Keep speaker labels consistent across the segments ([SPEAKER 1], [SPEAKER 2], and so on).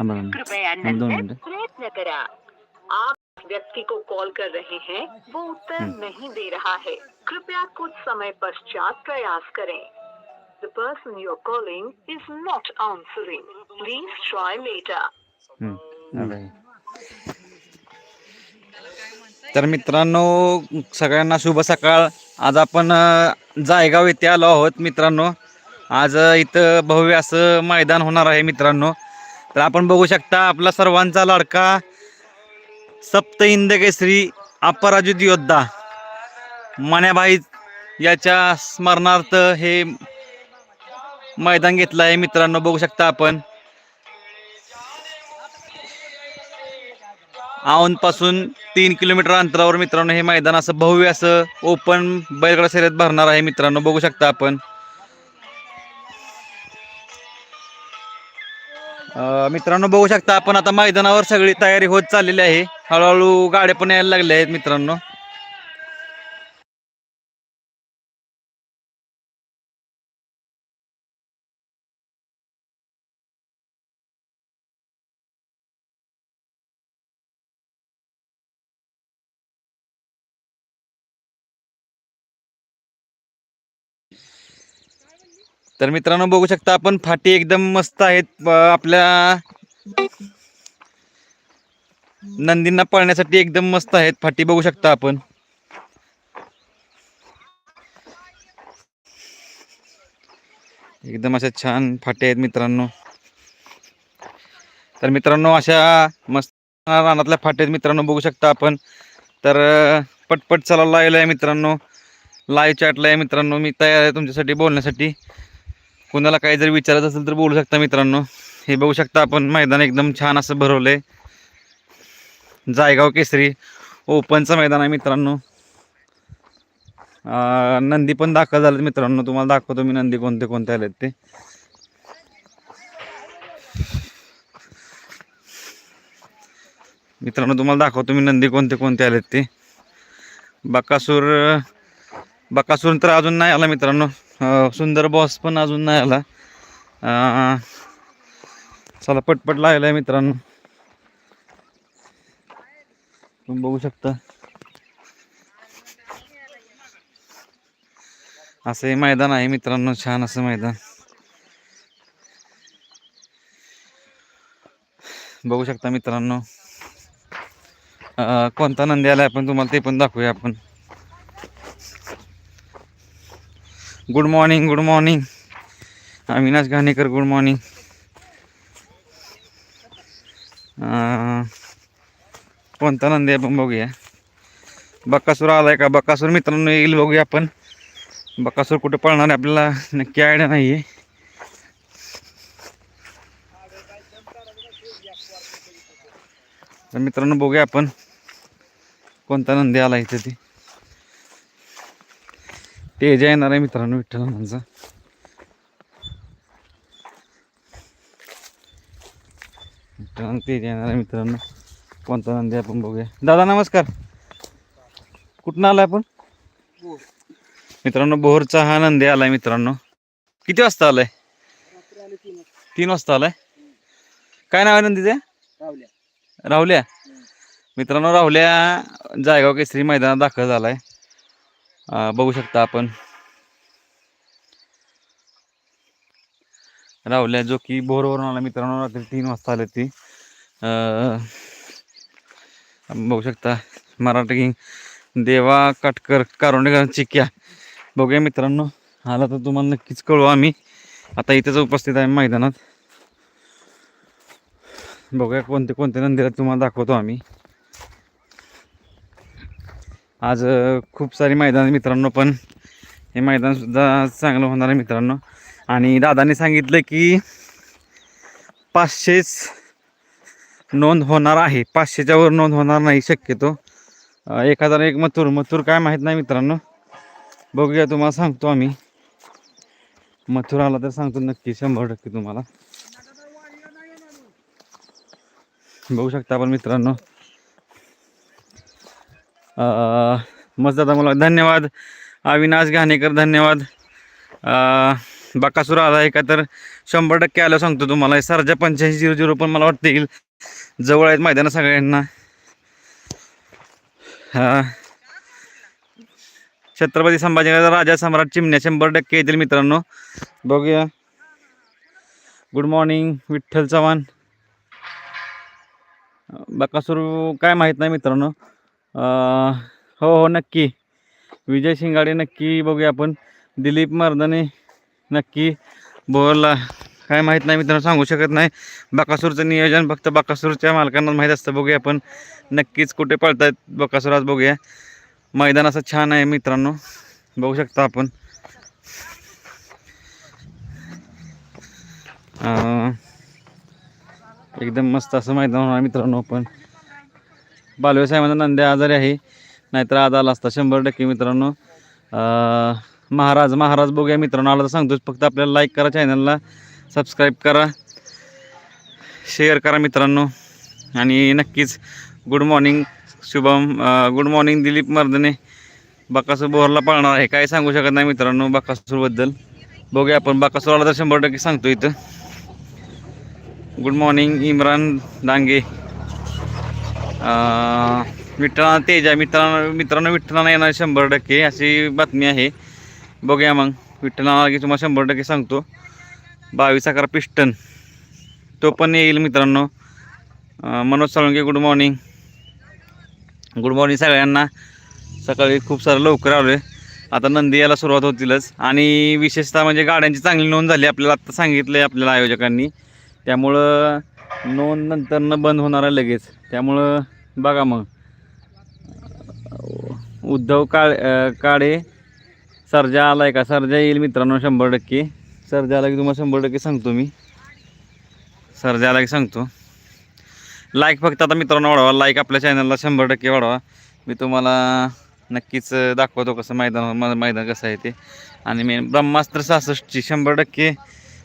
[SPEAKER 1] कृपया नंतर प्रयत्न करा आप व्यक्ति को कॉल कर रहे हैं वो उत्तर नहीं दे रहा है। कृपया कुछ समय पश्चात प्रयास करें। The person you are calling is not answering please try
[SPEAKER 2] alright. तर मित्रांनो सगळ्यांना शुभ सकाळ. आज आपण जायगाव येथे आलो आहोत मित्रांनो. आज इथं भव्य असं मैदान होणार आहे मित्रांनो. तर आपण बघू शकता आपला सर्वांचा लाडका सप्त हिंद केसरी अपराजित योद्धा मण्याभाई याच्या स्मरणार्थ हे मैदान घेतलं आहे मित्रांनो बघू शकता आपण. पासून तीन किलोमीटर अंतरावर मित्रांनो हे मैदान असं भव्य असं ओपन बैलगडा शर्यत भरणार आहे. मित्रांनो बघू शकता आपण. मित्रांनो बघू शकता आपण आता मैदानावर सगळी तयारी होत चाललेली आहे. हळूहळू गाड्या पण यायला लागल्या आहेत मित्रांनो. तर मित्रांनो बघू शकता आपण फाटी एकदम मस्त आहेत. आपल्या नंदींना पळण्यासाठी एकदम मस्त आहेत फाटी बघू शकता आपण. एकदम अशा छान फाटे आहेत मित्रांनो. तर मित्रांनो अशा मस्त रानातल्या फाटे आहेत मित्रांनो बघू शकता आपण. तर पटपट चालायला लागलं आहे मित्रांनो लाईव्ह चॅटला आहे मित्रांनो मी तयार आहे तुमच्यासाठी बोलण्यासाठी. कुणाला काही जर विचारायचं असेल तर बोलू शकता मित्रांनो. हे बघू शकता आपण मैदान एकदम छान असं भरवलंय. जायगाव केसरी ओपनचं मैदान आहे मित्रांनो. नंदी पण दाखल झालेत मित्रांनो. तुम्हाला दाखवतो मी नंदी कोणते कोणते आलेत ते. मित्रांनो तुम्हाला दाखवतो मी नंदी कोणते कोणते आलेत ते. बकासूर बकासूर तर अजून नाही आला मित्रांनो. हो, सुंदर बॉस पण अजून नाही आला. चला पटपट लागला आहे मित्रांनो. तुम्ही बघू शकता. असं हे मैदान आहे मित्रांनो छान असं मैदान. बघू शकता मित्रांनो. कोणता नंदी आला आपण तुम्हाला ते पण दाखवूया आपण. Good morning good morning Avinash Ghanekar good morning कोणता नंदी आहे आपण बघूया. बकासूर आलाय का? बकासूर मित्रांनो येईल बघूया आपण. बकासूर कुठे पळणार आहे आपल्याला नक्की आयडिया नाही आहे तर मित्रांनो बघूया आपण. कोणता नंदी आला इथे ती. तेज येणार आहे मित्रांनो विठ्ठलांचा मित्रांनो तेज येणार आहे मित्रांनो कोणता नंदी आपण बघूया. दादा नमस्कार. कुठून आलाय आपण? मित्रांनो बोरचा हा नंदी आलाय मित्रांनो. किती वाजता आलाय? तीन वाजता आलाय? काय नाव आहे नंदीचे? राहुल्या. मित्रांनो राहुल्या जायगाव केसरी मैदानात दाखल झालाय. बघू शकता आपण. रावल्या जो की भोरवरून आला मित्रांनो रात्री तीन वाजता आले ती. बघू शकता. मराठी किंग देवा काटकर कारोंडेकर चिक्या. बघूया मित्रांनो आला तर तुम्हाला नक्कीच कळू आम्ही. आता इथेच उपस्थित आहे मैदानात. बघूया कोणते कोणते नंदिरात तुम्हाला दाखवतो आम्ही. आज खूप सारी मैदान मित्रांनो पण हे मैदानसुद्धा चांगलं होणार आहे मित्रांनो. आणि दादाने सांगितलं की पाचशेच नोंद होणार आहे. पाचशेच्या वर नोंद होणार नाही शक्यतो. एक हजार एक मथुर मथुर काय माहीत नाही मित्रांनो. बघूया तुम्हाला सांगतो आम्ही. मथुर आला तर सांगतो नक्की शंभर टक्के तुम्हाला. बघू शकता आपण मित्रांनो. मस्त दादा मला धन्यवाद. अविनाश घाणेकर धन्यवाद. अं, बाकासूर आला आहे का तर शंभर टक्के आलं सांगतो तुम्हाला. सरजा पंच्याऐंशी झिरो झिरो पण मला वाटतं येईल. जवळ आहेत मैदानं सगळ्यांना. छत्रपती संभाजीनगर राजा सम्राट चिमण्या शंभर टक्के येतील मित्रांनो. बघूया. Good morning Vitthal Chavan. Bakasur काय माहीत नाही मित्रांनो. हो हो नक्की. विजय शिंगाडे नक्की बघूया आपण. दिलीप मर्दाने नक्की बोलला. काय माहीत नाही मित्रांनो सांगू शकत नाही. बकासूरचं नियोजन फक्त बकासूरच्या मालकांना माहीत असतं. बघूया आपण. नक्कीच कुठे पळतायत बकासूर आज बघूया. मैदान असं छान आहे मित्रांनो. बघू शकता आपण. एकदम मस्त असं मैदान होणार मित्रांनो पण. बालवे साहेबांचा नंद्या आजारी आहे. नाहीतर आज आला असता शंभर टक्के मित्रांनो. महाराज महाराज बघूया मित्रांनो. आला तर सांगतोच फक्त आपल्याला लाईक करा चॅनलला सबस्क्राईब करा. शेअर करा मित्रांनो. आणि नक्कीच good morning Shubham good morning Dilip Mardane Bakasur बोहरला पाळणार आहे. काय सांगू शकत नाही मित्रांनो बकासूरबद्दल बघूया आपण बाकासूर आला तर शंभर टक्के सांगतो इथं. गुड मॉर्निंग इम्रान डांगे अं, विठ्ठला तेजा मित्रांना मित्रांनो विठ्ठलाना येणार शंभर टक्के अशी बातमी आहे. बघूया मग. विठ्ठलाना की तुम्हाला शंभर टक्के सांगतो. बावीस अकरा पिस्टन. तो पण येईल मित्रांनो. Manoj Salunke good morning good morning सगळ्यांना. सकाळी खूप सारं लवकर आलो आहे आता नंदी यायला सुरुवात होतीलच. आणि विशेषतः म्हणजे गाड्यांची चांगली नोंद झाली. आपल्याला आत्ता सांगितलं आहे आपल्याला आयोजकांनी. त्यामुळं नोंद नंतरनं बंद होणार आहे लगेच. त्यामुळं बघा मग. उद्धव काळ काळे सर्जा आला आहे का? सर्जा येईल मित्रांनो शंभर टक्के. सर्जा आला की तुम्हाला शंभर टक्के सांगतो मी. सर्जा आला की सांगतो. लाईक फक्त आता मित्रांनो वाढवा. लाईक आपल्या चॅनलला शंभर टक्के वाढवा. मी तुम्हाला नक्कीच दाखवतो कसं मैदान मैदान कसं आहे ते. आणि मी ब्रह्मास्त्र सहासष्टची शंभर टक्के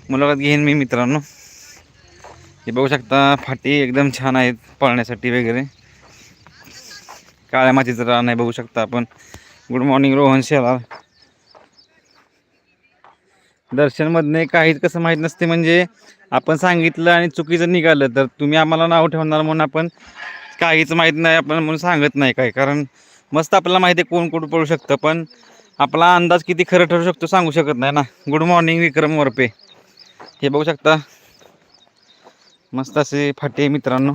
[SPEAKER 2] मुलाखत घेईन मी मित्रांनो. हे बघू शकता फाटी एकदम छान आहेत पळण्यासाठी वगैरे. काळ्या मातीचं रान आहे बघू शकता आपण. Good morning Rohan Shelar. दर्शनमधने काहीच कसं माहीत नसते म्हणजे आपण सांगितलं आणि चुकीचं निघालं तर तुम्ही आम्हाला नाव ठेवणार म्हणून आपण काहीच माहीत नाही आपण म्हणून सांगत नाही काय. कारण मस्त आपल्याला माहिती आहे कोण कुठं पडू शकतं पण आपला अंदाज किती खरं ठरू शकतो सांगू शकत नाही ना. Good morning Vikram Varpe. हे बघू शकता मस्त असे फाटे मित्रांनो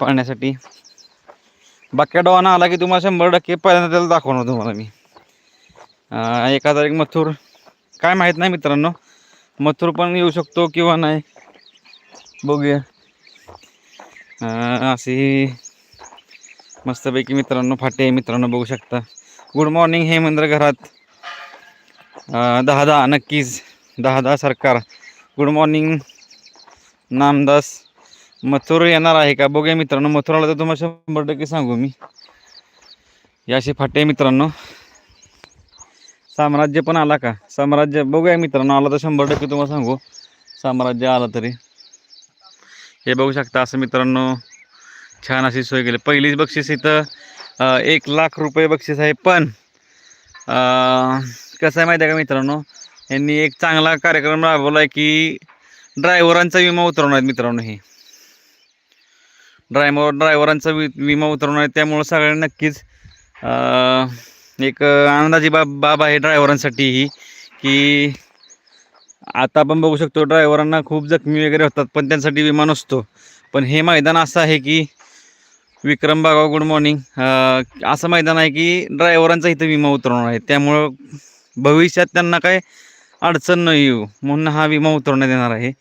[SPEAKER 2] पाळण्यासाठी. बाक्या डोवाना आला की तुम्हाला शंभर टक्के पहिल्यांदा त्याला दाखवणार तुम्हाला मी. एका तारीख मथुर. काय माहीत नाही मित्रांनो. मथुर पण येऊ शकतो किंवा नाही. बघूया. असे अशी मस्तपैकी मित्रांनो फाटे मित्रांनो बघू शकता. गुड मॉर्निंग हे मंदिर घरात दहा दहा नक्कीच दहा दहा सरकार. गुड मॉर्निंग नामदास मथुर येणार आहे का? बघूया मित्रांनो मथुराला तर तुम्हाला शंभर टक्के सांगू मी. याशी फाटे मित्रांनो. साम्राज्य पण आला का? साम्राज्य बघूया मित्रांनो आला तर शंभर टक्के तुम्हाला सांगू. साम्राज्य आला तरी. हे बघू शकता असं मित्रांनो छान अशी सोय केली. पहिलीच बक्षीस इथं एक लाख रुपये बक्षीस आहे पण कसं आहे माहिती आहे का मित्रांनो? यांनी एक चांगला कार्यक्रम राबवला आहे की ड्रायव्हरांचा विमा उतरवणार आहेत मित्रांनो हे. ड्रायव्हर ड्रायव्हरांचा वि विमा उतरवणार आहे त्यामुळं सगळ्यांना नक्कीच एक आनंदाची बाब बाब आहे ड्रायव्हरांसाठी ही की आता आपण बघू शकतो ड्रायव्हरांना खूप जखमी वगैरे होतात पण त्यांसाठी विमा नसतो. पण हे मैदान असं आहे की विक्रम बागाव गुड मॉर्निंग असं मैदान आहे की ड्रायव्हरांचा इथं विमा उतरवणार आहे. त्यामुळं भविष्यात त्यांना काय अडचण न येऊ म्हणून हा विमा उतरवण्यात येणार आहे.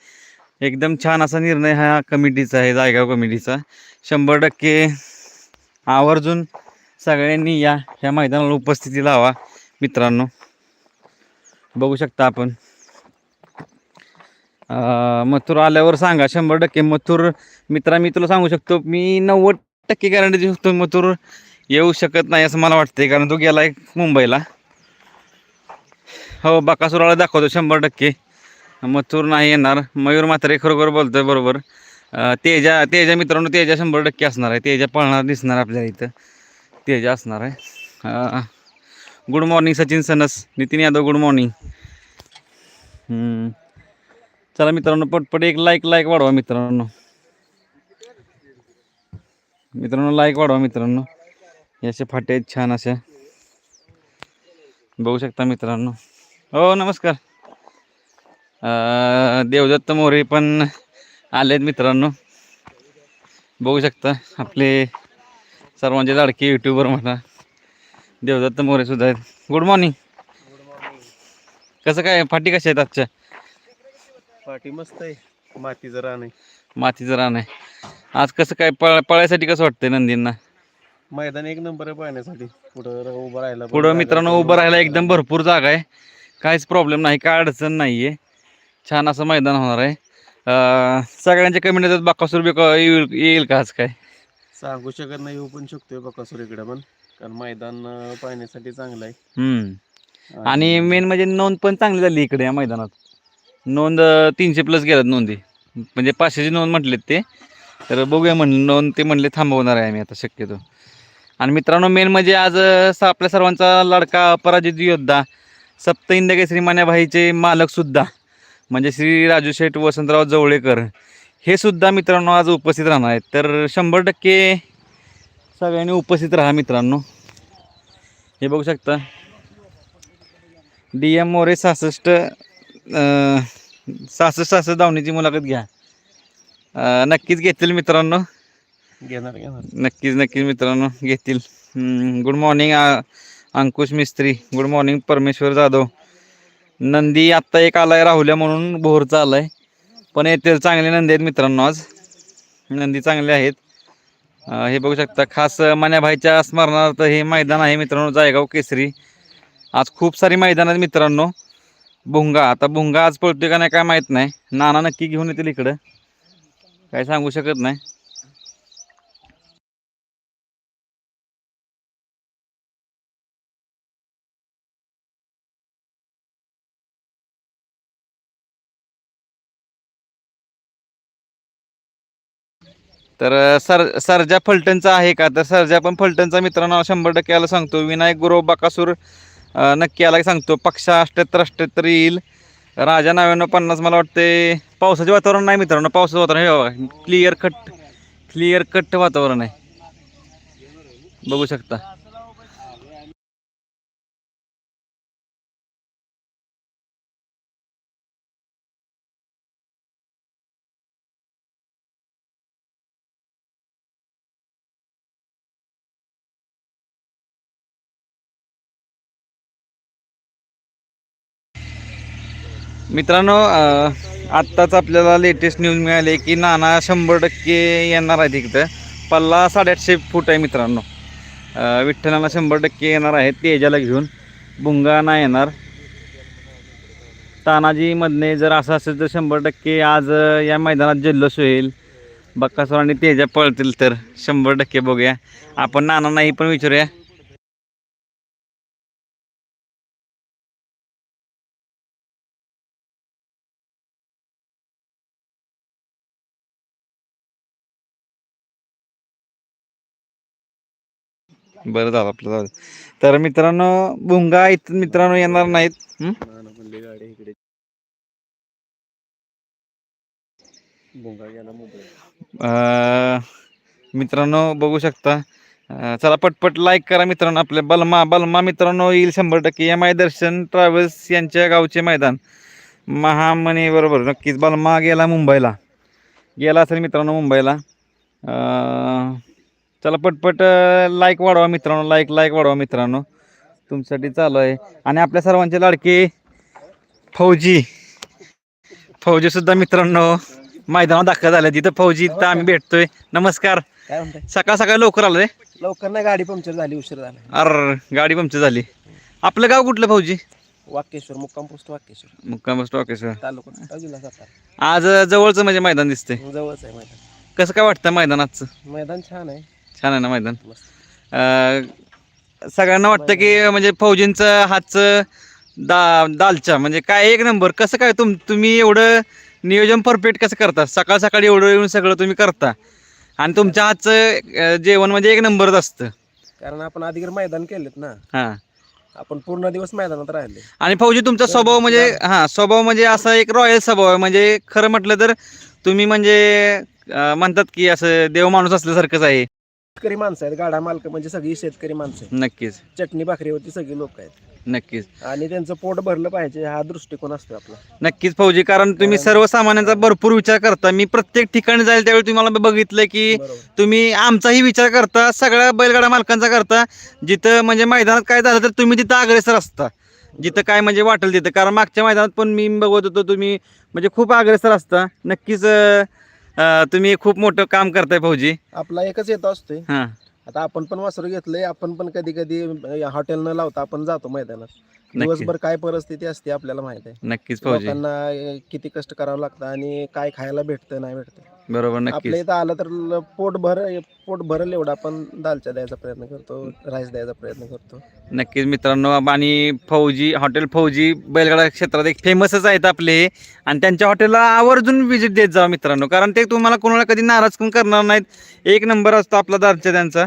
[SPEAKER 2] एकदम छान असा निर्णय हा कमिटीचा आहे जायगाव कमिटीचा. शंभर टक्के आवर्जून सगळ्यांनी या ह्या मैदानाला उपस्थिती लावा मित्रांनो. बघू शकता आपण. मथुर आल्यावर सांगा शंभर टक्के मथुर. मित्रा मी तुला सांगू शकतो मी नव्वद टक्के गॅरंटी देऊ शकतो मथुर. येऊ शकत नाही असं मला वाटतंय कारण तो गेलाय मुंबईला. हो बाकासुराला दाखवतो शंभर टक्के. मथूर नाही येणार. मयूर मात्रे खरोखर बोलतोय बरोबर. तेजा तेजा मित्रांनो तेजा शंभर टक्के असणार आहे. तेजा पळणार दिसणार आपल्या इथं. तेजा असणार आहे. Good morning Sachin Sanas. Nitin Yadav good morning. चला मित्रांनो पटपट एक लाईक लाईक वाढवा मित्रांनो. मित्रांनो लाईक वाढवा मित्रांनो. हे असे फाटे आहेत छान अशा. बघू शकता मित्रांनो. हो नमस्कार. देवदत्त मोरे पण आलेत मित्रांनो. बघू शकता आपले सर्वांचे लाडके यूट्यूबर म्हणा देवदत्त मोरे सुद्धा आहेत. गुड मॉर्निंग कसं काय फाटी कशा आहेत आजच्या?
[SPEAKER 3] पाठी मस्त आहे. मातीचं रान आहे.
[SPEAKER 2] मातीचं रान आहे. आज कसं काय पळ पळायसाठी कसं वाटतंय नंदींना?
[SPEAKER 3] मैदान एक नंबर आहे पाहण्यासाठी. पुढं उभं राहायला
[SPEAKER 2] पुढं मित्रांनो. उभं राहायला एकदम भरपूर जागा आहे. काहीच प्रॉब्लेम नाही काय अडचण नाही आहे छान असं मैदान होणार आहे. सगळ्यांच्या कमेंट येतात बाकासूर बिका येईल येईल का आज काय?
[SPEAKER 3] सांगू शकत नाही येऊ पण शकतोय बकासूर इकडे पण. कारण मैदान पाहण्यासाठी चांगलं आहे.
[SPEAKER 2] आणि मेन म्हणजे नोंद पण चांगली झाली इकडे या मैदानात. नोंद तीनशे प्लस गेल्यात नोंदी. म्हणजे पाचशेची नोंद म्हटलेत ते. तर बघूया म्हणलं नोंद ते म्हणले थांबवणार आहे आम्ही आता शक्यतो. आणि मित्रांनो मेन म्हणजे आज आपल्या सर्वांचा लाडका अपराजित योद्धा सप्त इंदकेसरी मान्याभाईचे मालक सुद्धा म्हणजे श्री राजू शेठ वसंतराव जवळेकर हे सुद्धा मित्रांनो आज उपस्थित राहणार आहेत. तर शंभर टक्के सगळ्यांनी उपस्थित राहा मित्रांनो. हे बघू शकता. डी एम मोरे सहासष्ट सहासष्ट सहासष्ट धावणीची मुलाखत घ्या. नक्कीच घेतील मित्रांनो.
[SPEAKER 3] घेणार घेणार.
[SPEAKER 2] नक्कीच नक्कीच मित्रांनो घेतील. Good morning Ankush Mistry good morning Parmeshwar Jadhav. Nandi आत्ता एक आलाय राहुल्या म्हणून भोरचा आलाय. पण येथे चांगले नंदी आहेत मित्रांनो आज. नंदी चांगले आहेत. हे बघू शकता खास मान्याभाईच्या स्मरणार्थ हे मैदान आहे मित्रांनो जायगाव केसरी. आज खूप सारी मैदान आहेत मित्रांनो. भुंगा आता भुंगा आज पळतोय का नाही काय माहीत नाही. नाना नक्की घेऊन येतील इकडं. काय सांगू शकत नाही. तर सर सरजा फलटणचा आहे का? तर सरजा पण फलटणचा मित्रांनो शंभर टक्के आला सांगतो. विनायक गुरव बाकासूर नक्की आला सांगतो. पक्षा अष्ट्याहत्तर अष्ट्याहत्तर येईल. राजा नव्याण्णव पन्नास मला वाटते पावसाचे वातावरण नाही मित्रांनो. पावसाचं वातावरण हे बघा क्लिअर कट क्लिअर कट वातावरण आहे. बघू शकता. मित्रांनो आत्ताच आपल्याला लेटेस्ट न्यूज मिळाली की नाना शंभर टक्के येणार आहे तिकडं पल्ला साडेआठशे फूट आहे मित्रांनो. विठ्ठलाला शंभर टक्के येणार आहेत तेजाला घेऊन. भुंगा नाही येणार. तानाजीमधने जर असं असेल तर शंभर टक्के आज या मैदानात जल्लोष होईल. बक्कासोर आणि तेजा पळतील तर शंभर टक्के बघूया. आपण नानांनाही पण विचारूया. बरं झालं आपलं झालं. तर मित्रांनो भुंगा इथं मित्रांनो येणार नाहीत. हं?
[SPEAKER 3] गाडी इकडे भोंगा गेला मुंबई
[SPEAKER 2] अं, मित्रांनो बघू शकता. अं, चला पटपट लाईक करा मित्रांनो आपल्या. बलमा बलमा मित्रांनो येईल शंभर टक्के. एम आय दर्शन ट्रॅव्हल्स यांच्या गावचे मैदान. महामणी बरोबर नक्कीच. बलमा गेला मुंबईला. गेला असेल मित्रांनो मुंबईला. अं, चला पटपट लाईक वाढवा मित्रांनो लाईक लाईक वाढवा मित्रांनो. तुमच्यासाठी चालू आहे. आणि आपल्या सर्वांचे लाडके फौजी. फौजी सुद्धा मित्रांनो मैदानात दाखल झाले तिथं फौजी तिथं आम्ही भेटतोय. नमस्कार.
[SPEAKER 3] काय म्हणताय?
[SPEAKER 2] सकाळ सकाळी लवकर आलो रे
[SPEAKER 3] लवकर नाही गाडी पंक्चर झाली उशीर झाला.
[SPEAKER 2] अर गाडी पंक्चर झाली. आपलं गाव कुठलं फौजी?
[SPEAKER 3] वाक्येश्वर मुक्काम पोस्ट वाक्येश्वर
[SPEAKER 2] मुक्काम स्टॉक सर
[SPEAKER 3] तालुका जिल्हा सातारा.
[SPEAKER 2] आज जवळचं म्हणजे मैदान दिसतंय.
[SPEAKER 3] जवळच आहे मैदान.
[SPEAKER 2] कसं काय वाटतं मैदानाचं?
[SPEAKER 3] मैदान छान आहे.
[SPEAKER 2] छान आहे ना मैदान? अं, सगळ्यांना वाटतं की म्हणजे फौजींचं हातचं दा दालच्या म्हणजे काय एक नंबर. कसं काय तुम तुम्ही एवढं नियोजन परफेक्ट कसं करता? सकाळ सकाळी एवढं येऊन सगळं तुम्ही करता. आणि तुमच्या हातचं अं, जेवण म्हणजे एक नंबरच असतं.
[SPEAKER 3] कारण आपण अधिक मैदान केलेत ना
[SPEAKER 2] हां.
[SPEAKER 3] आपण पूर्ण दिवस मैदानात राहिले.
[SPEAKER 2] आणि फौजी तुमचा स्वभाव म्हणजे हा स्वभाव म्हणजे असा एक रॉयल स्वभाव आहे. म्हणजे खरं म्हटलं तर तुम्ही म्हणजे अं, म्हणतात की असं देव माणूस असल्यासारखंच आहे.
[SPEAKER 3] शेतकरी माणसं आहेत गाडा मालक म्हणजे सगळी शेतकरी माणसं आहेत.
[SPEAKER 2] नक्कीच.
[SPEAKER 3] चटणी भाकरीवरती सगळी लोक आहेत.
[SPEAKER 2] नक्कीच.
[SPEAKER 3] आणि त्यांचं पोट भरलं पाहिजे हा दृष्टिकोन असतो आपला.
[SPEAKER 2] नक्कीच फौजी कारण तुम्ही सर्वसामान्यांचा भरपूर विचार करता. मी प्रत्येक ठिकाणी जाईल त्यावेळी तुम्हाला बघितलं की
[SPEAKER 3] बरोबर.
[SPEAKER 2] तुम्ही आमचाही विचार करता सगळ्या बैलगाडा मालकांचा करता. जिथं म्हणजे मैदानात काय झालं तर तुम्ही तिथं अग्रेसर असता. जिथं काय म्हणजे वाटेल तिथं. कारण मागच्या मैदानात पण मी बघत होतो तुम्ही म्हणजे खूप अग्रेसर असता. नक्कीच अं, अं, तुम्ही खूप मोठं काम करताय फौजी
[SPEAKER 3] आपला एकच येतो असतोय.
[SPEAKER 2] हां.
[SPEAKER 3] आता आपण पण वासरू घेतलंय आपण पण कधी कधी हॉटेल न लावता आपण जातो मैदानात. दिवसभर काय परिस्थिती असते आपल्याला माहीत आहे.
[SPEAKER 2] नक्कीच फौजी
[SPEAKER 3] लोकांना अं, किती कष्ट करावं लागतं आणि काय खायला भेटतं नाही भेटतं.
[SPEAKER 2] बरोबर
[SPEAKER 3] आपल्या
[SPEAKER 2] नक्कीच.
[SPEAKER 3] इथं आलं तर ल- पोट भर पोट भरल एवढा. आपण दालच्या द्यायचा प्रयत्न करतो राईस द्यायचा प्रयत्न करतो.
[SPEAKER 2] नक्कीच मित्रांनो आणि फौजी हॉटेल फौजी बैलगाडा क्षेत्रात एक फेमसच आहेत आपले. हे. आणि त्यांच्या हॉटेलला आवर्जून व्हिजिट देत जावा मित्रांनो कारण ते तुम्हाला कोणाला कधी नाराज पण करणार नाहीत. एक नंबर असतो आपला दारच्या त्यांचा.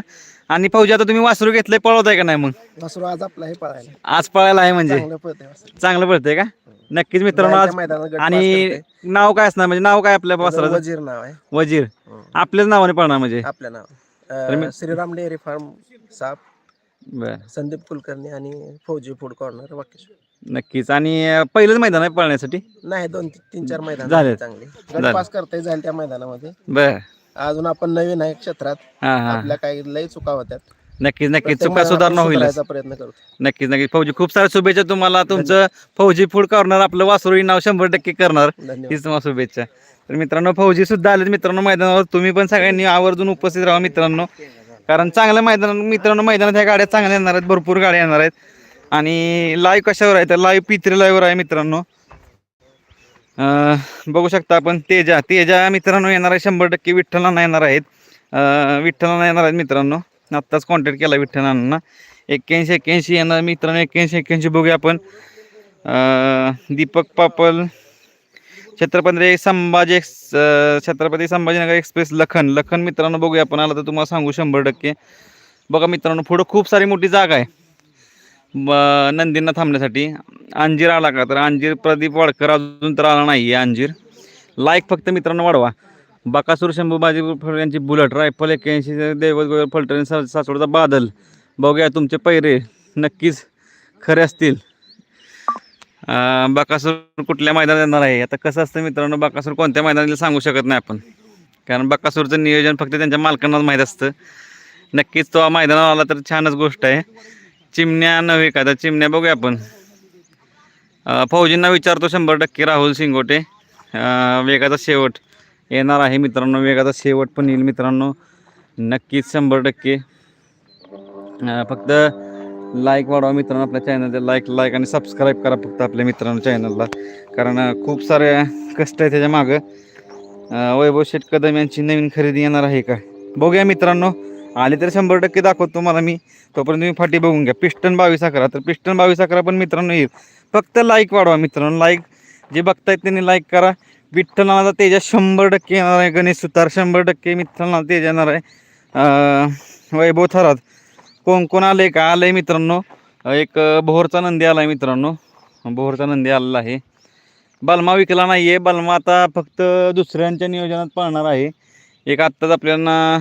[SPEAKER 2] आणि फौजी आता तुम्ही वासरू घेतलंय पळवताय का नाही मग?
[SPEAKER 3] वासरू आज आपला हे पळायला.
[SPEAKER 2] आज पळायला आहे म्हणजे?
[SPEAKER 3] चांगलं पळतंय वासरू.
[SPEAKER 2] चांगलं पळतंय का? नक्कीच मित्रांनो आज
[SPEAKER 3] बाहेरच्या मैदानात गट पास
[SPEAKER 2] आणि
[SPEAKER 3] करतंय.
[SPEAKER 2] नाव काय असणार? म्हणजे नाव काय आपल्या
[SPEAKER 3] त्याचं
[SPEAKER 2] वासराचं?
[SPEAKER 3] वजीर नाव आहे.
[SPEAKER 2] वजीर. आपल्याच नावाने पळणार म्हणजे?
[SPEAKER 3] आपल्या नाव.
[SPEAKER 2] तर मी-
[SPEAKER 3] अं, श्रीराम डेअरी फार्म साप
[SPEAKER 2] बरं.
[SPEAKER 3] संदीप कुलकर्णी आणि फौजी फूड कॉर्नर वाकेश्वर
[SPEAKER 2] नक्कीच. आणि अं, पहिलंच मैदान आहे पळण्यासाठी?
[SPEAKER 3] नाही दोन तीन चार मैदान. चांगली.
[SPEAKER 2] झाले.
[SPEAKER 3] गट पास करता जाईल त्या मैदानामध्ये.
[SPEAKER 2] बर.
[SPEAKER 3] अजून आपण नवीन आहे क्षेत्रात.
[SPEAKER 2] हां हां.
[SPEAKER 3] आपल्या काही लय चुका होत्यात.
[SPEAKER 2] नक्कीच नक्कीच. चुका सुधारणा होईल
[SPEAKER 3] सुधारायचा प्रयत्न करतो.
[SPEAKER 2] नक्कीच नक्कीच. फौजी खूप साऱ्या शुभेच्छा तुम्हाला. तुमचं फौजी फूड कॉर्नर आपलं वासरू नाव शंभर टक्के करणार.
[SPEAKER 3] धन्यवाद.
[SPEAKER 2] हीच तुम्हाला शुभेच्छा. तर मित्रांनो फौजी सुद्धा आलेत. मित्रांनो मैदानावर तुम्ही पण सगळ्यांनी आवर्जून उपस्थित राहा मित्रांनो. कारण चांगल्या मैदान मित्रांनो मैदानात ह्या गाड्या चांगल्या येणार आहेत. भरपूर गाड्या येणार आहेत. आणि लाईव्ह कशावर आहे? तर लाईव्ह पित्री लाईव्हवर आहे मित्रांनो. अं, बघू शकता आपण तेजा तेजा मित्रांनो येणार आहे. शंभर टक्के विठ्ठलांना येणार आहेत. अं, विठ्ठलांना येणार आहेत मित्रांनो. आत्ताच कॉन्टॅक्ट केला विठ्ठलांना एक्क्याऐंशी एक्क्याऐंशी येणार मित्रांनो एक्क्याऐंशी एक्क्याऐंशी बघूया आपण. Deepak Papal Chhatrapati Sambhaji ex Chhatrapati Sambhajinagar express Lakhan. Lakhan मित्रांनो बघूया आपण आला तर तुम्हाला सांगू शंभर टक्के. बघा मित्रांनो पुढं खूप सारी मोठी जागा आहे. ब नंदींना थांबण्यासाठी. अंजीर आला का? तर अंजीर प्रदीप वाडकर अजून तर आला नाही आहे अंजीर. लाईक फक्त मित्रांनो वाढवा. बकासूर शंभू बाजी यांची बुलट रायफल एक्क्याऐंशी दैवत गोयल फलटण सा सासवडचा बादल. बघूया तुमचे पैरे नक्कीच खरे असतील. बकासूर कुठल्या मैदानात येणार आहे? आता कसं असतं मित्रांनो बकासूर कोणत्या मैदानाला सांगू शकत नाही आपण. कारण बकासूरचं नियोजन फक्त त्यांच्या मालकांनाच माहीत असतं. नक्कीच तो मैदानावर आला तर छानच गोष्ट आहे. चिमण्या नव्हे का? तर चिमण्या बघूया आपण. फौजींना विचारतो शंभर टक्के राहुल सिंगोटे वेगाचा शेवट. येणार आहे मित्रांनो. वेगाचा शेवट पण येईल मित्रांनो. नक्कीच शंभर टक्के. फक्त लाईक वाढवा मित्रांनो आपल्या चॅनलला लाईक लाईक आणि सबस्क्राईब करा फक्त आपल्या मित्रांनो चॅनलला कारण खूप सारे कष्ट आहे त्याच्या मागं. वैभव शेठ कदम यांची नवीन खरेदी येणार आहे का? बघूया मित्रांनो. आले तर शंभर टक्के दाखवतो मला मी. तोपर्यंत तुम्ही फाटी बघून घ्या. पिस्टन बावीस अकरा. तर पिस्टन बावीस अकरा पण मित्रांनो येईल. फक्त लाईक वाढवा मित्रांनो. लाईक जे बघतायत त्यांनी लाईक करा. विठ्ठलाचा तेजा शंभर टक्के येणार आहे. गणेश सुतार शंभर टक्के मित्रांनो तेज येणार आहे. वैभव थरात. कोण कोण आले का? आलंय मित्रांनो. एक भोरचा नंदी आला आहे मित्रांनो. भोरचा नंदी आलेला आहे. बलमा विकला नाही आहे बलमा आता फक्त दुसऱ्यांच्या नियोजनात पाळणार आहे. एक आत्ताच आपल्याला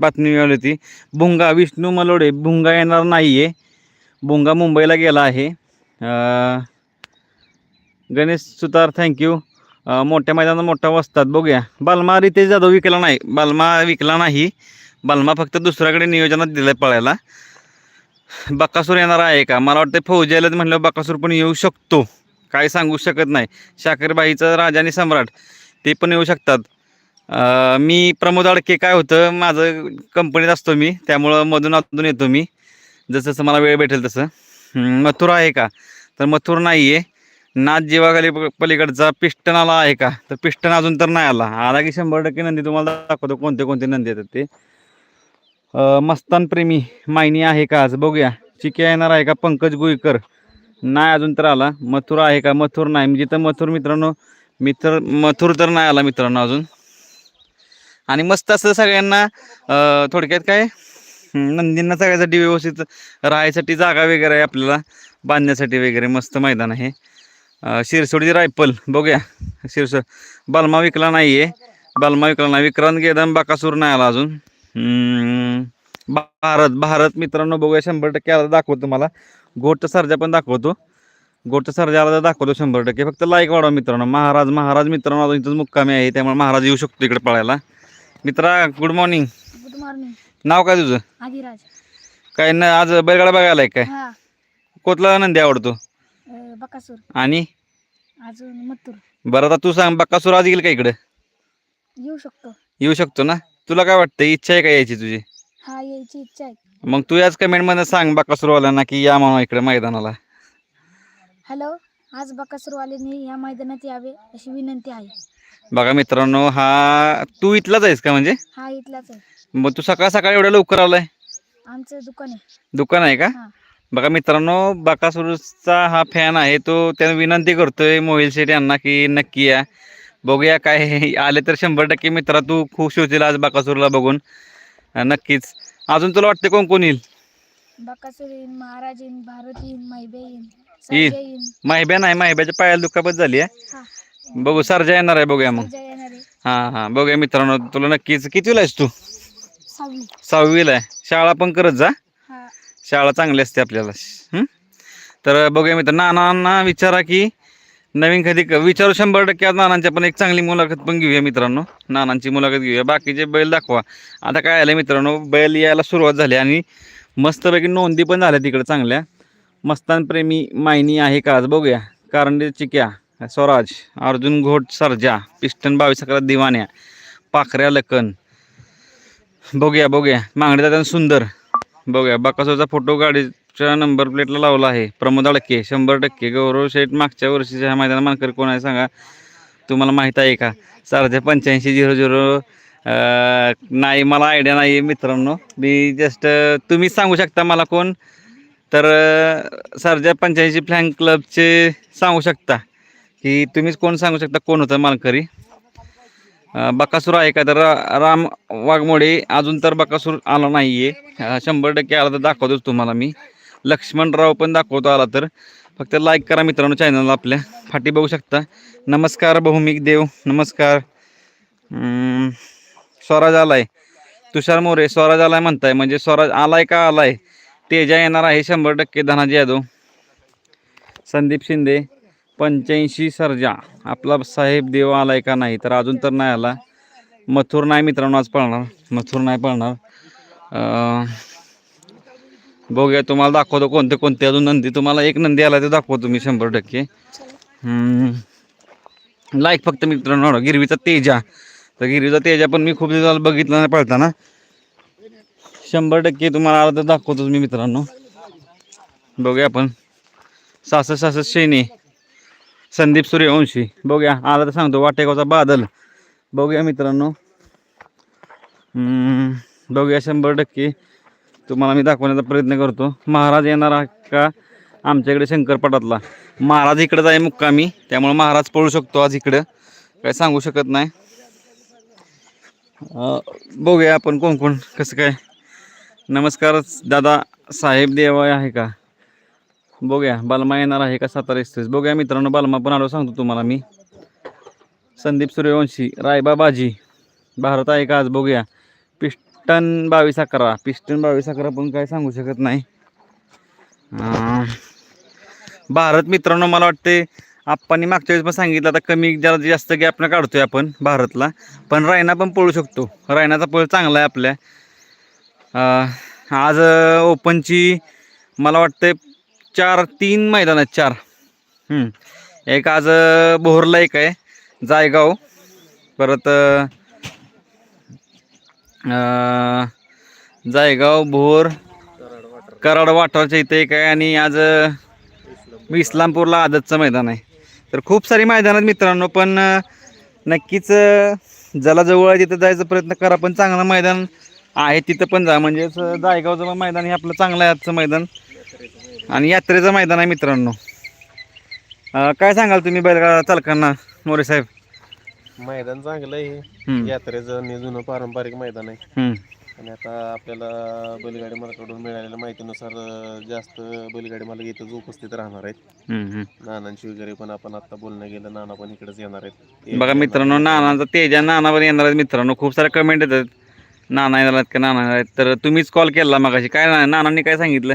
[SPEAKER 2] बातमी मिळाली होती. भुंगा विष्णू मलोडे. भुंगा येणार नाही आहे भुंगा मुंबईला गेला आहे. गणेश सुतार थँक्यू मोठ्या मैदानात मोठा वसतात बघूया. बालमा रितेश जाधव विकला नाही. बालमा विकला नाही. बालमा फक्त दुसऱ्याकडे नियोजनात दिलं पळायला. बकासूर येणार आहे का? मला वाटतं फौजी आलं म्हटलं बकासूर पण येऊ शकतो. काय सांगू शकत नाही. शाकरबाईचं राजा आणि सम्राट ते पण येऊ शकतात. मी प्रमोद अडके काय होतं माझं कंपनीत असतो मी. त्यामुळं मधून अधून येतो मी. जसं जसं मला वेळ भेटेल तसं. मथुर आहे का? तर मथुर नाही आहे नाथ जीवाखाली प- पलीकडचा पिस्टन आला आहे का? तर पिस्टन अजून तर नाही आला. आला की शंभर टक्के नंदी तुम्हाला दाखवतो कोणते कोणते नंदी येतात ते. मस्तान प्रेमी मायनी आहे का? आज बघूया. चिक्या येणार आहे का? पंकज गुईकर. नाही अजून तर आला. मथुर आहे का? मथुर नाही. म्हणजे तर मथुर मित्रांनो मित्र मथुर तर नाही आला मित्रांनो अजून. आणि मस्त असं सगळ्यांना थोडक्यात काय? नंदींना सगळ्यासाठी व्यवस्थित राहायसाठी जागा वगैरे आहे आपल्याला. बांधण्यासाठी वगैरे मस्त मैदान आहे. शिरसोडी रायफल बघूया. शिरसोड बलमा विकला नाही आहे बलमा विकला नाही. विक्रांत गेदम बाकासूर नाही आला अजून. भारत भारत मित्रांनो बघूया. शंभर टक्के आला दाखवतो तुम्हाला. गोट सरजा पण दाखवतो. गोट सरजा आला तर दाखवतो शंभर टक्के. फक्त लाईक वाढवा मित्रांनो. महाराज महाराज मित्रांनो अजून इथंच मुक्कामी आहे. त्यामुळे महाराज येऊ शकतो इकडे पळायला. मित्रा गुड मॉर्निंग
[SPEAKER 4] गुड मॉर्निंग
[SPEAKER 2] नाव काय तुझं? काय न आज बैलगाडा बघायला आहे काय? कोतला नंदी आवडतो.
[SPEAKER 4] बकासूर.
[SPEAKER 2] आणि?
[SPEAKER 4] अजून
[SPEAKER 2] बरं आता तू सांग बक्कासूर आज येईल का इकडे?
[SPEAKER 4] येऊ शकतो.
[SPEAKER 2] येऊ शकतो ना? तुला काय वाटतं इच्छा आहे का यायची तुझी?
[SPEAKER 4] हा यायची इच्छा आहे.
[SPEAKER 2] मग तू याच कमेंटमध्ये सांग बक्कासूरवाल्यांना की या म्हणून इकडे मैदानाला.
[SPEAKER 4] हॅलो आज बकासूरवाल्यांनी या मैदानात यावे अशी विनंती आहे.
[SPEAKER 2] बघा मित्रांनो हा तू इथलाच आहेस का म्हणजे?
[SPEAKER 4] हा इथलाच आहे.
[SPEAKER 2] मग तू सकाळ सकाळी एवढ्या लवकर आलाय?
[SPEAKER 4] आमचं दुकान आहे.
[SPEAKER 2] दुकान आहे का?
[SPEAKER 4] हा.
[SPEAKER 2] बघा मित्रांनो बकासूरचा हा फॅन आहे तो त्याने विनंती करतोय मोहिल शेठ यांना की नक्की या. बघूया काय. आले तर शंभर टक्के मित्रा तू खुश होतील आज बकासूरला बघून. नक्कीच. अजून तुला वाटते कोण कोण येईल?
[SPEAKER 4] बकासूर येईन महाराज येईन भारत येईन येईन
[SPEAKER 2] माहिब्या नाही माहिब्याच्या पायाला दुखापत झाली आहे. बघू सरजा येणार आहे बघूया मग. हां हां. बघूया मित्रांनो तुला नक्कीच कितीला आहेस तू?
[SPEAKER 4] सहावी.
[SPEAKER 2] सहावीला आहे. शाळा पण करत जा. शाळा चांगली असते आपल्याला. तर बघूया मित्र नानांना विचारा की नवीन कधी क- विचारू शंभर टक्के आज नानांच्या पण एक चांगली मुलाखत पण घेऊया मित्रांनो. नानांची मुलाखत घेऊया. बाकीचे बैल दाखवा. आता काय आलं मित्रांनो बैल यायला सुरुवात झाली आणि मस्तपैकी नोंदी पण झाल्या तिकडे चांगल्या. मस्तानप्रेमी मायनी आहे का आज बघूया. कारंडे चिक्या स्वराज अर्जुन घोट सरजा पिस्टन बावीस अकरा दिवाण्या पाखऱ्या लखन. बघूया बघूया. मांगडे दादा सुंदर. बघूया बाकासोचा फोटो गाडीच्या नंबर प्लेटला लावला आहे. प्रमोद अडके शंभर टक्के. गौरव शेठ मागच्या वर्षीच्या ह्या मैदान मानकर कोण आहे सांगा? तुम्हाला माहीत आहे का? सारखे पंच्याऐंशी झिरो झिरो नाही मला आयडिया नाही आहे मित्रांनो. मी जस्ट तुम्हीच सांगू शकता मला कोण? तर सरजा पंच्याऐंशी फ्लॅन क्लबचे सांगू शकता. की तुम्हीच कोण सांगू शकता कोण होतं मालकरी बकासूर आहे का तर रा- राम वाघमोडे अजून तर बकासूर आला नाही आहे शंभर टक्के आला तर दाखवतोच तुम्हाला मी. लक्ष्मणराव पण दाखवतो आला तर. फक्त लाईक करा मित्रांनो चॅनलला आपल्या. फाटी बघू शकता. नमस्कार भौमिक देव. नमस्कार. स्वराज आलाय. तुषार मोरे स्वराज आलाय म्हणताय. म्हणजे स्वराज आलाय का आलाय? तेजा येणार आहे शंभर टक्के धनाजी यादव. संदीप शिंदे. पंच्याऐंशी सर्जा. आपला साहेब देव आलाय का नाही तर अजून तर नाही आला. मथुर नाही मित्रांनो आज पळणार. मथुर नाही पळणार. बघूया तुम्हाला दाखवतो कोणते कोणते. अजून नंदी तुम्हाला एक नंदी आला ते दाखवतो मी शंभर टक्के. लाईक फक्त मित्रांनो गिरवीचा तेजा. तर गिरवीचा तेजा पण मी खूप दिवस बघितला नाही पळताना शंभर टक्के तुम्हाला आला तर दाखवतोच मी मित्रांनो. बघूया आपण. सासष्ट सासष्ट शेणी संदीप सूर्यवंशी. बघूया आला तर सांगतो वाटेगावचा बादल. बघूया मित्रांनो. बघूया शंभर टक्के. तुम्हाला मी दाखवण्याचा प्रयत्न करतो. महाराज येणार आहे का? आमच्याकडे शंकरपाटातला. महाराज इकडंच आहे मुक्कामी. त्यामुळे महाराज पळू शकतो आज इकडं. काय सांगू शकत नाही. बघूया आपण कोण कोण कसं काय. नमस्कार दादा साहेब देवा आहे का? बघूया बालमा येणार आहे का सातारा एक्सप्रेस बघूया मित्रांनो बालमा पण आलो सांगतो तुम्हाला मी. संदीप सूर्यवंशी रायबा बाजी भारत आहे का आज? बघूया. पिस्टन बावीस अकरा पिस्टन बावीस अकरा पण काय सांगू शकत नाही. भारत मित्रांनो मला वाटते आप्पांनी मागच्या वेळेस पण सांगितलं आता कमी जरा जास्त गॅपनं काढतोय आपण भारतला. पण रायना पण पळू शकतो. रायनाचा पळ चांगला आहे आपल्या. आज ओपनची मला वाटते चार तीन मैदान आहेत चार. एक आज बोहरला एक आहे जायगाव. परत जायगाव भोर कराड वाटारच्या इथे एक आहे आणि आज इस्लामपूरला आदतचं मैदान आहे. तर खूप सारी मैदान आहेत मित्रांनो पण नक्कीच ज्याला जवळ आहे तिथं जायचा प्रयत्न करा पण चांगलं मैदान आहे तिथं पण जा. म्हणजे असं जायगावचं मैदान हे आपलं चांगलं आहे आजचं मैदान. आणि यात्रेचं मैदान आहे मित्रांनो. काय सांगाल तुम्ही बैलगाडा चालकांना मोरे साहेब?
[SPEAKER 3] मैदान चांगलं आहे यात्रेचं आणि जुनं पारंपरिक मैदान आहे. आणि आता आपल्याला बैलगाडी मालकाकडून मिळालेल्या माहितीनुसार जास्त बैलगाडी मालक इथंच उपस्थित राहणार आहेत. नानांची वगैरे पण आपण आता बोलणं गेलं नाना पण इकडेच येणार आहेत.
[SPEAKER 2] बघा मित्रांनो नानाचा तेजा नानावर येणार आहेत मित्रांनो. खूप सारे कमेंट येतात. नाना येणार आहेत का नाना आहेत? तर तुम्हीच कॉल केला मगाशी. काय नानांनी काय सांगितलं?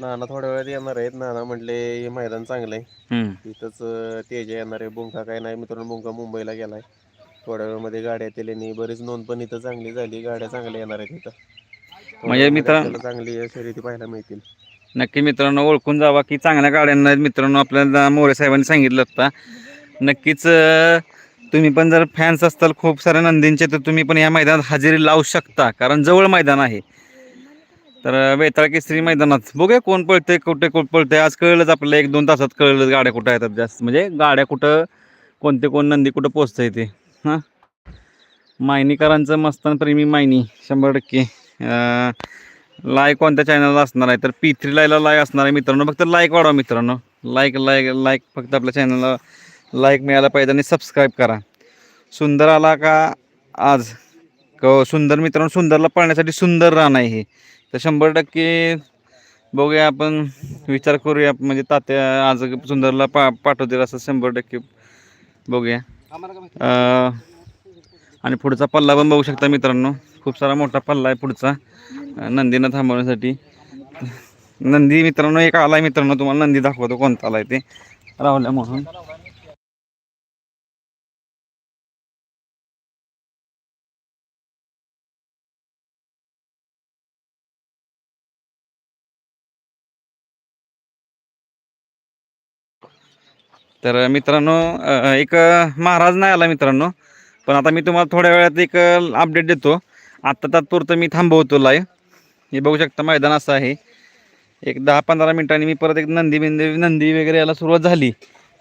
[SPEAKER 3] नाना थोड्या वेळात येणार आहेत. नाना म्हटले हे मैदान चांगलं आहे
[SPEAKER 2] हम्म.
[SPEAKER 3] इथंच अं, तेजा येणार आहे. बुंका काय नाही. मित्रांनो बुंका मुंबईला गेलाय. थोड्या वेळामध्ये गाड्या केल्याने बरीच नोंद पण इथं चांगली झाली. गाड्या चांगल्या येणार आहेत इथं. थोड्या
[SPEAKER 2] म्हणजे
[SPEAKER 3] वेळामध्ये
[SPEAKER 2] मित्रा-
[SPEAKER 3] आपल्याला चांगली शर्यती पाहायला मिळतील.
[SPEAKER 2] नक्की मित्रांनो ओळखून जावा की चांगल्या गाड्यांना मित्रांनो आपल्याला मोरे साहेबांनी सांगितलं होतं. नक्कीच अं, तुम्ही पण जर फॅन्स असताल खूप साऱ्या नंदींचे तर तुम्ही पण या मैदानात हजेरी लावू शकता. कारण जवळ मैदान आहे. तर अं, वेताळ केसरी मैदानात. बघूया कोण पळते कुठे कोण पळते आज कळलंच आपल्याला एक दोन तासात कळलं गाड्या कुठं येतात जास्त म्हणजे गाड्या कुठं कोणते कोण नंदी कुठं पोचतंय ते. हां? मायनीकरांचं मस्तान प्रेमी मायनी शंभर टक्के. लाईक कोणत्या चॅनलला असणार आहे? तर पी थ्री लायला लाईक असणार आहे मित्रांनो. फक्त लाईक वाढवा मित्रांनो. लाईक लाईक लाईक फक्त आपल्या चॅनलला लाईक मिळायला पाहिजे आणि सबस्क्राईब करा. सुंदर आला का आज? क सुंदर मित्रांनो सुंदरला पळण्यासाठी सुंदर रान आहे हे. तर शंभर टक्के बघूया आपण विचार करूया म्हणजे तात्या आज सुंदरला पा पाठवतील असं शंभर टक्के बघूया. आणि पुढचा पल्ला पण बघू शकता मित्रांनो. खूप सारा मोठा पल्ला आहे पुढचा नंदीनं थांबवण्यासाठी. नंदी मित्रांनो एक आला आहे मित्रांनो तुम्हाला नंदी दाखवतो कोणता आला आहे ते. राहुल्या म्हणून. तर मित्रांनो एक महाराज नाही आला मित्रांनो. पण आता मी तुम्हाला थोड्या वेळात एक अपडेट देतो. आत्ता तात्पुरतं मी थांबवतो लाईव्ह हे बघू शकता मैदान असं आहे. एक दहा पंधरा मिनिटांनी मी परत एक नंदी बिंदी नंदी वगैरे यायला सुरुवात झाली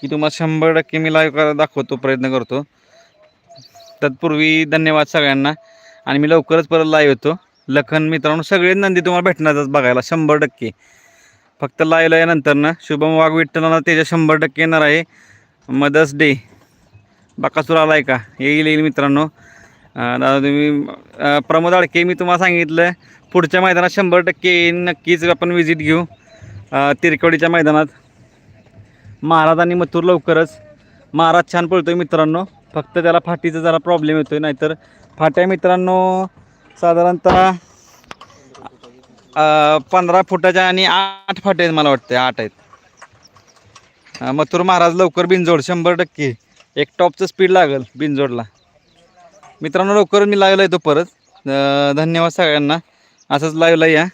[SPEAKER 2] की तुम्हाला शंभर टक्के मी लाईव्ह दाखवतो प्रयत्न करतो. तत्पूर्वी धन्यवाद सगळ्यांना. आणि मी लवकरच परत लाईव्ह येतो. लखन मित्रांनो सगळे नंदी तुम्हाला भेटणारच बघायला शंभर टक्के. फक्त लाईव्हला यानंतर ना. शुभम वाघ विठ्ठलांना त्याच्या शंभर टक्के येणार आहे. Mother's day. बाकासूर आहे का? येईल येईल मित्रांनो. दादा तुम्ही प्रमोद आडके मी तुम्हाला सांगितलं पुढच्या मैदानात शंभर टक्के येईन. नक्कीच आपण व्हिजिट घेऊ. तिरकवडीच्या मैदानात. महाराज आणि मथुर लवकरच. महाराज छान पळतो आहे मित्रांनो. फक्त त्याला फाटीचा जरा प्रॉब्लेम येतो आहे नाहीतर फाट्या मित्रांनो साधारणतः पंधरा फुटाच्या आणि आठ फाटे आहेत मला वाटते आठ आहेत. मथुर महाराज लवकर बिनजोड शंभर टक्के. एक टॉपचं स्पीड लागेल बिनजोडला. मित्रांनो लवकर मी लाईव्हला येतो परत. धन्यवाद सगळ्यांना. असंच लाईव्हला या.